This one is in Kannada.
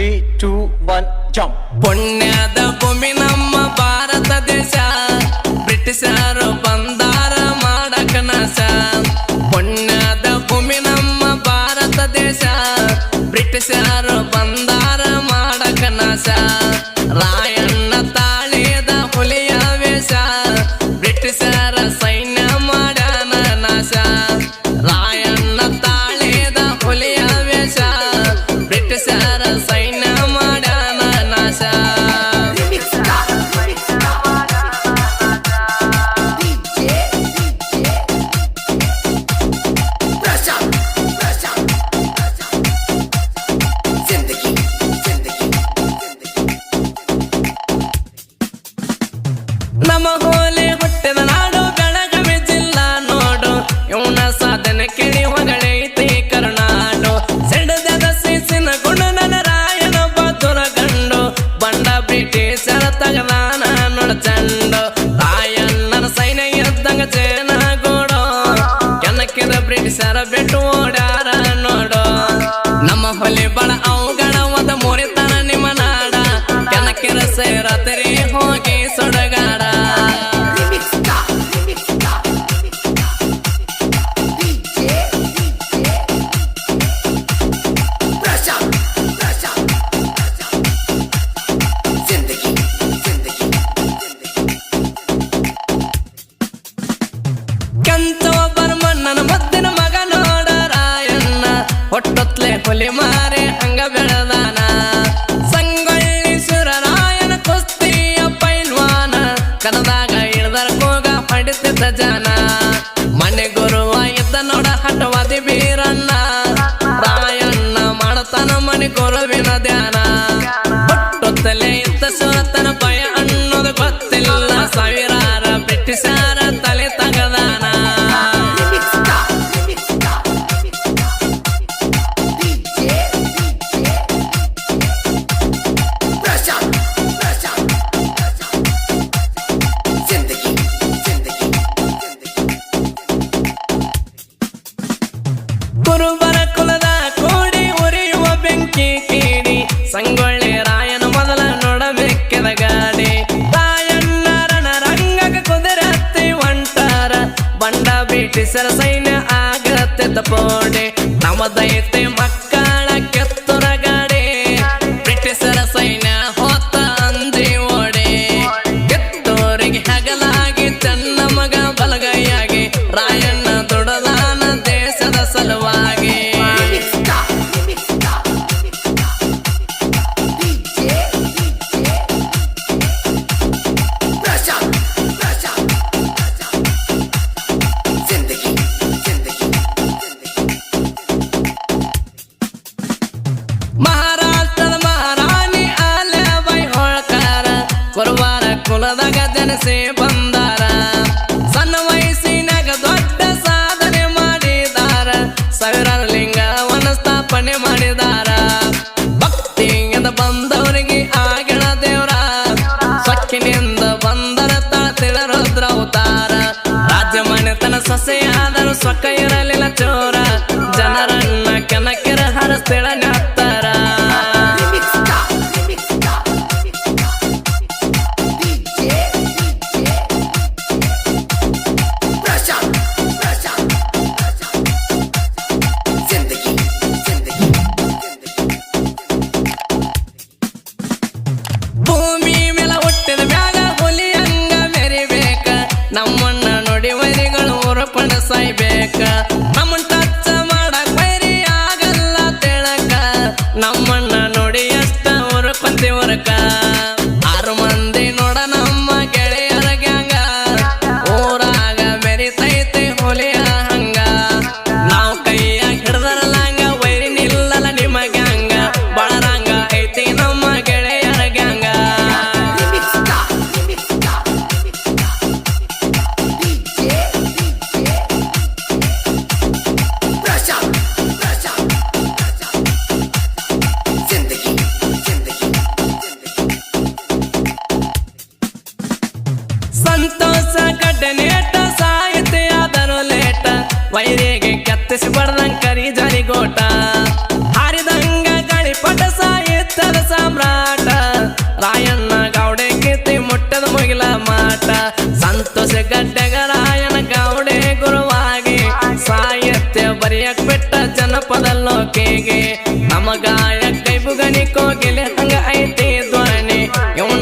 ತ್ರೀ ಟೂ ಒನ್ ಜಂಪ್ ಪುಣ್ಯದ ಭೂಮಿ ನಮ್ಮ ಭಾರತ ದೇಶ. ಬ್ರಿಟಿಷರು ಬಂದಾರ ನಮ್ಮ ಹೋಲಿ ಹುಟ್ಟಿದ ನಾಡು ಬೆಳಗಾವಿ ಜಿಲ್ಲಾ ನೋಡು. ಇವನ ಸಾಧನೆ ಕೇಳಿ ಹೊಗಳೈತಿ ಕರುನಾಡು. ಸಿಡದ ಸಿಸಿನ ಗುಣನ ರಾಯನ ಬದುರ ಕಂಡು ಬಂಡ ಬ್ರಿಟಿಷರ ತಗದಾನ ನೋಡ ಚಂಡು ರಾಯಣ್ಣನ ಸೈನ್ಯ ಇದ್ದಂಗ ಜೇನ ಗೋಡು. ಕೆನಕಿದ ಬ್ರಿಟಿಷರ ಬಿಟ್ಟು ಓಡ್ಯಾರ ನೋಡು. ನಮ್ಮ ಹೊಲಿ ಬಳ ಅವುಗಳ ಮನೆ ಗುರುವಿನ ಧ್ಯಾನ. ಸಂಗೊಳ್ಳಿ ರಾಯನ ಮೊದಲ ನೋಡಬೇಕೆದ ಗಾಡಿ. ರಾಯಣ್ಣ ರಂಗಕ ಕುದುರತ್ತಿ ಒಂಟಾರ ಬಂಡ ಬ್ರಿಟಿಷರ ಸೈನ್ಯ ಆಗತ್ತೆ ತಪೋಡೆ ನಮ್ಮ ನಮದೈತೆ ಮಕ್ಕಳ ಕೆತ್ತುರ ಗಾಡಿ. ಬ್ರಿಟಿಷರ ಸೈನ್ಯ ಹೋತ ಅಂದಿ ಓಡೆ. ಕೆತ್ತೋರಿಗೆ ಜನಸೆ ಬಂದಾರ. ಸಣ್ಣ ವಯಸ್ಸಿನಾಗ ದೊಡ್ಡ ಸಾಧನೆ ಮಾಡಿದಾರ. ಸಾವಿರಾರು ಲಿಂಗವನ ಸ್ಥಾಪನೆ ಮಾಡಿದಾರ. ಭಕ್ತಿಯಿಂದ ಬಂದವರಿಗೆ ಆಗಿಣ ದೇವರ. ಸೊಕ್ಕಿನಿಂದ ಬಂದರ ತಾಳ್ತಿಳ ರುದ್ರ ಅವತಾರ. ರಾಜ್ಯ ಮನೆತನ ಸೊಸೆಯಾದರೂ ಸೊಕ್ಕ ಇರಲಿಲ್ಲ ಚೋರ. ಜನರನ್ನ ಕೆನಕೆರ ಹರಸ್ತಿಳ ಕೆಲಸ ನೇಟ ಸಾಹಿತ್ಯ ಆದರೂ ಲೇಟ. ವೈರಿಗೆ ಕೆತ್ತಿಸಿ ಬಡ್ದಂಗ ಕರಿ ಜನಿಗೋಟ ಹಾರಿದಂಗ ಗಳಿಪಟ, ಸಾಹಿತ್ಯದ ಸಾಮ್ರಾಟ. ರಾಯಣ್ಣ ಗೌಡೆ ಕೀರ್ತಿ ಮುಟ್ಟದ ಮುಗಿಲ ಮಾಟ. ಸಂತೋಷ ಗಡ್ಡೆಗ ರಾಯಣ ಗೌಡೆ ಗುರುವಾಗಿ. ಸಾಹಿತ್ಯ ಬರೆಯಕ್ ಬಿಟ್ಟ ಜನಪದ ಲೋಕೆಗೆ. ನಮಗಾಯ ಕೈಬುಗನಿ ಕೋಗಿಲೆ ಹಂಗ ಐತಿ ಧ್ವನಿ. ಇವನ